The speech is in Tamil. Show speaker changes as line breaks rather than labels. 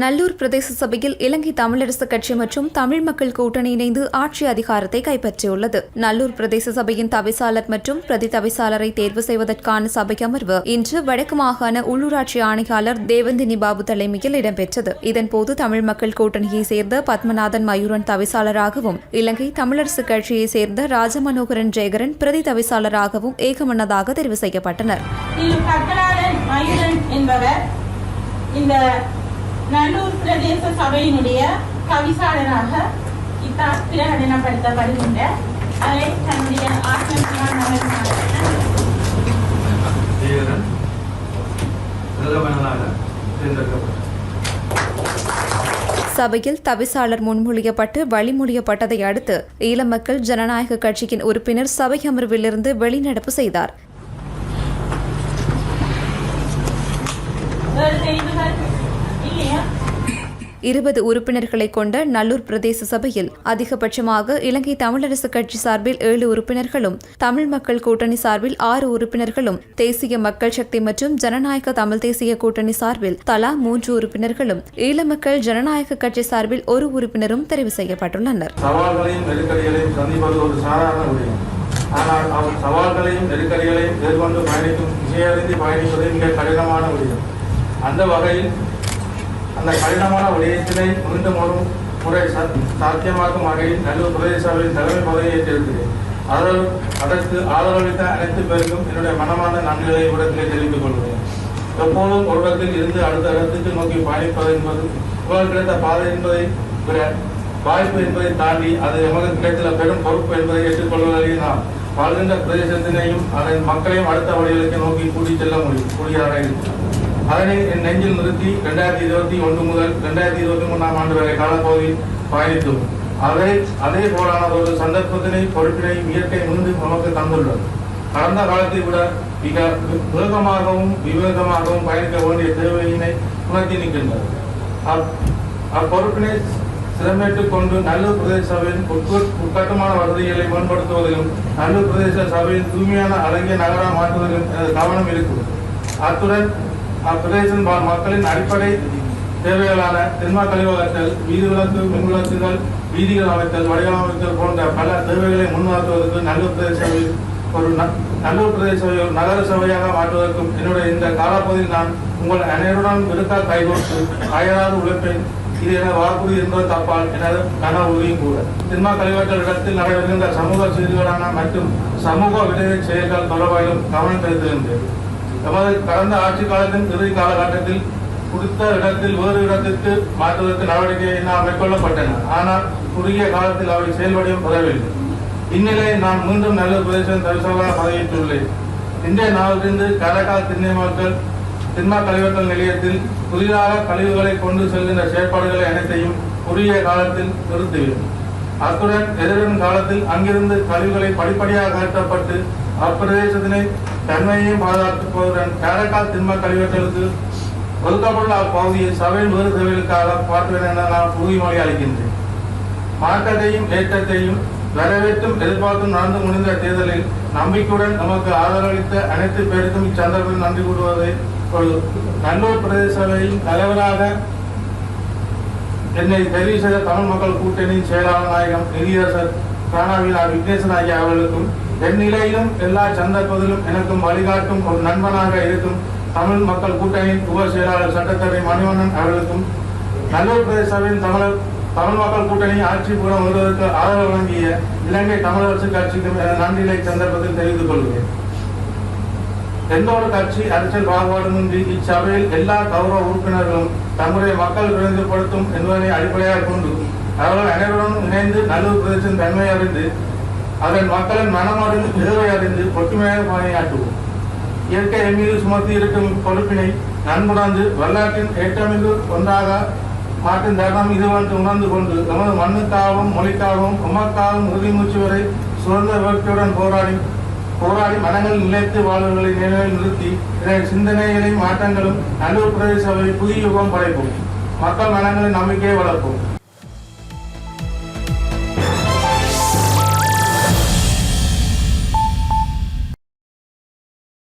நல்லூர் பிரதேச சபையில் இலங்கை தமிழரசு கட்சி மற்றும் தமிழ் மக்கள் கூட்டணி இணைந்து ஆட்சி அதிகாரத்தை கைப்பற்றியுள்ளது. நல்லூர் பிரதேச சபையின் தவிசாளர் மற்றும் பிரதி தவிசாளரை தேர்வு செய்வதற்கான சபை அமர்வு இன்று வடக்கு மாகாண உள்ளூராட்சி ஆணையாளர் தேவந்தினி பாபு தலைமையில் இடம்பெற்றது. இதன்போது தமிழ் மக்கள் கூட்டணியை சேர்ந்த பத்மநாதன் மயூரன் தவிசாளராகவும் இலங்கை தமிழரசு கட்சியை சேர்ந்த ராஜமனோகரன் ஜெயகரன் பிரதி தவிசாளராகவும் ஏகமனதாக தெரிவு செய்யப்பட்டனர்.
நல்லூர் பிரதேச சபையினுடைய கவிசாளராக இத்தா பிரகடனப்படுத்தப்படுகின்ற அதை தன்னுடைய
சபையில் தவிசாளர் முன்மொழியப்பட்டு வழிமொழியப்பட்டதை அடுத்து ஈழ மக்கள் ஜனநாயக கட்சியின் உறுப்பினர் சபை அமர்விலிருந்து வெளிநடப்பு செய்தார். இருபது உறுப்பினர்களை கொண்ட நல்லூர் பிரதேச சபையில் அதிகபட்சமாக இலங்கை தமிழரசு கட்சி சார்பில் ஏழு உறுப்பினர்களும் தமிழ் மக்கள் கூட்டணி சார்பில் ஆறு உறுப்பினர்களும் தேசிய மக்கள் சக்தி மற்றும் ஜனநாயக தமிழ் தேசிய கூட்டணி சார்பில் தலா மூன்று உறுப்பினர்களும் ஈழ மக்கள் ஜனநாயக கட்சி சார்பில் ஒரு உறுப்பினரும் தெரிவு செய்யப்பட்டுள்ளனர்.
ஆனால் அவர் சவால்களையும் நெருக்கடிகளையும் எதிர்கொண்டு பயணிக்கும் பயணிப்பது மிக கடினமான அந்த வகையில் அந்த கடினமான விடயத்தினை மீண்டும் ஒரு முறை சா- சாத்தியமாக்கும் வகையில் நல்லூர் பிரதேச தலைமை பதவியேற்றிருக்கிறேன் அதற்கு அதற்கு ஆதரவளித்த அனைத்து பேருக்கும் என்னுடைய மனமான நன்றிகளை இடத்திலே தெரிவித்துக் கொள்கிறேன். எப்போதும் ஒரு இடத்தில் இருந்து அடுத்த இடத்துக்கு நோக்கி பயணிப்பது என்பது உங்களுக்கு கிடைத்த பாதை என்பதை விட வாய்ப்பு என்பதை தாண்டி அது எமக்கு கிடைத்துள்ள பெரும் பொறுப்பு என்பதை ஏற்றுக்கொள்வதில் நாம் வாழ்கின்ற பிரதேசத்தினையும் அதன் மக்களையும் அடுத்த வழிகளுக்கு நோக்கி கூட்டிச் செல்ல முடியும் கூடியதாக இருக்கிறார் அதனை என் நெஞ்சில் நிறுத்தி ரெண்டாயிரத்தி இருபத்தி ஒன்று முதல் ரெண்டாயிரத்தி இருபத்தி மூணாம் ஆண்டு வரை காலப்பகுதியில் பயணித்தோம் அதே அதே போலான ஒரு சந்தர்ப்பத்தினை பொறுப்பினை இயற்கை மீண்டும் நமக்கு தந்துள்ளது. கடந்த காலத்தை விட மிக வேகமாகவும் விவேகமாகவும் பயணிக்க வேண்டிய தேவையினை உணர்த்தி நிற்கின்றது. அப்- அப்பொறுப்பினை சிறமேற்றுக் கொண்டு நல்லூர் பிரதேச சபையின் உட்கட்டமான வசதிகளை மேம்படுத்துவதிலும் நல்லூர் பிரதேச சபையின் தூய்மையான அழகிய நகரம் மாற்றுவதிலும் எனது கவனம் இருக்கும் அத்துடன் அப்பிரதேசம் வாழ் மக்களின் அடிப்படை தேவைகளான தென்மா கழிவகத்தல் வீதி விளக்கு மின் விளக்குகள் வீதிகள் அமைத்தல் வடிவமைத்தல் போன்ற பல தேவைகளை முன்வாக்குவதற்கு நல்லூர் பிரதேச சபையில் ஒரு நல்லூர் பிரதேச சபையை ஒரு நகர சபையாக மாற்றுவதற்கும் என்னுடைய இந்த காலப்பகுதியில் நான் உங்கள் அனைவருடன் விருத்தால் கைகோர்த்து அயராது உழைப்பேன். இது என வாக்குறுதி என்பது தப்பால் எனது கன உறுதியும் கூட. தென்மா கழிவற்றல் இடத்தில் நடைபெறுகின்ற சமூக செய்திகளான மற்றும் சமூக விடுதலை செயல்கள் தொடர்பாயிலும் கவனம் செலுத்துகின்றேன். எமது கடந்த ஆட்சி காலத்தின் இறுதி காலகட்டத்தில் குறித்த இடத்தில் வேறு இடத்திற்கு மாற்றுவதற்கு நடவடிக்கை நாம் மேற்கொள்ளப்பட்டன. ஆனால் குறுகிய காலத்தில் அவை செயல்படையும் பெறவில்லை. இந்நிலையில் நான் மீண்டும் நல்ல பிரதேசம் தரிசனமாக பதவியேற்றுள்ளேன். இன்றைய நாளிலிருந்து காரைக்கால் திண்ணை மக்கள் திண்மா கழிவுகள் நிலையத்தில் புதிதாக கழிவுகளை கொண்டு செல்கின்ற செயற்பாடுகளை அனைத்தையும் குறுகிய காலத்தில் நிறுத்துவேன் அத்துடன் எதிர்வரும் காலத்தில் அங்கிருந்து கழிவுகளை படிப்படியாக அகற்றப்பட்டு அப்பிரதேசத்தினை தன்மையையும் பாதுகாத்துவதுடன் காரைக்கால் திண்ம கழிவற்றலுக்கு ஒதுக்கப்பட்டுள்ள அப்பகுதியில் சபையின் வேறு சபைகளுக்காக மாற்றுவேன் என நான் உறுதிமொழி அளிக்கின்றேன். மாற்றத்தையும் ஏற்றத்தையும் வரவேற்றும் எதிர்பார்த்தும் நடந்து முடிந்த தேர்தலில் நம்பிக்கையுடன் நமக்கு ஆதரவளித்த அனைத்து பேருக்கும் இச்சந்தர்ப்பத்தில் நன்றி கூறுவதை ஒரு நல்லூர் பிரதேச சபையின் தலைவராக என்னை தெரிவு செய்த தமிழ் மக்கள் கூட்டணியின் செயலாளர் நாயகம் நிதியரசர் பிராணாவினா விக்னேசன் ஆகிய அவர்களுக்கும் என் நிலையிலும் எல்லா சந்தர்ப்பத்திலும் எனக்கும் வழிகாட்டும் ஒரு நண்பனாக இருக்கும் தமிழ் மக்கள் கூட்டணியின் உப செயலாளர் சட்டத்தரை மணிவண்ணன் அவர்களுக்கும் நல்லூர் பிரதேசவின் தமிழர் தமிழ் மக்கள் கூட்டணி ஆட்சி புறம் வருவதற்கு ஆதரவு வழங்கிய இலங்கை தமிழரசு கட்சிக்கும் எனது நன்றிகளை சந்தர்ப்பத்தில் தெரிவித்துக் கொள்கிறேன். எந்த ஒரு கட்சி அரசியல் பாகுபாடுமின்றி இச்சபையில் எல்லா கௌரவ உறுப்பினர்களும் தம்முடைய மக்கள் பிரதிநிதிப்படுத்தும் என்பதனை அடிப்படையாக கொண்டு அவர்கள் அனைவருடன் இணைந்து நல்லூர் பிரதேசத்தின் தன்மை அறிந்து அதன் மக்களின் மனமறிந்து நிறுவை அறிந்து ஒற்றுமையாக பணியாற்றுவோம் இயற்கை மீது சுமத்தி இருக்கும் பொறுப்பினை நன்குணர்ந்து வரலாற்றின் ஏற்றமிகு ஒன்றாக மாற்றும் தருணம் இதுவென்று உணர்ந்து கொண்டு நமது மண்ணுக்காகவும் மொழிக்காகவும் உமக்காகவும் உறுதிமூச்சு வரை சுதந்திர வேட்கையுடன் போராடி போராடி மனங்கள் நிலைத்து வாழ்வுகளை நிலையில் நிறுத்தி இதன் சிந்தனைகளையும் மாற்றங்களும் நல்லூர் பிரதேச சபை புதிய யுகம் படைப்போம். மக்கள் மனங்களின் நம்பிக்கையை வளர்ப்போம்.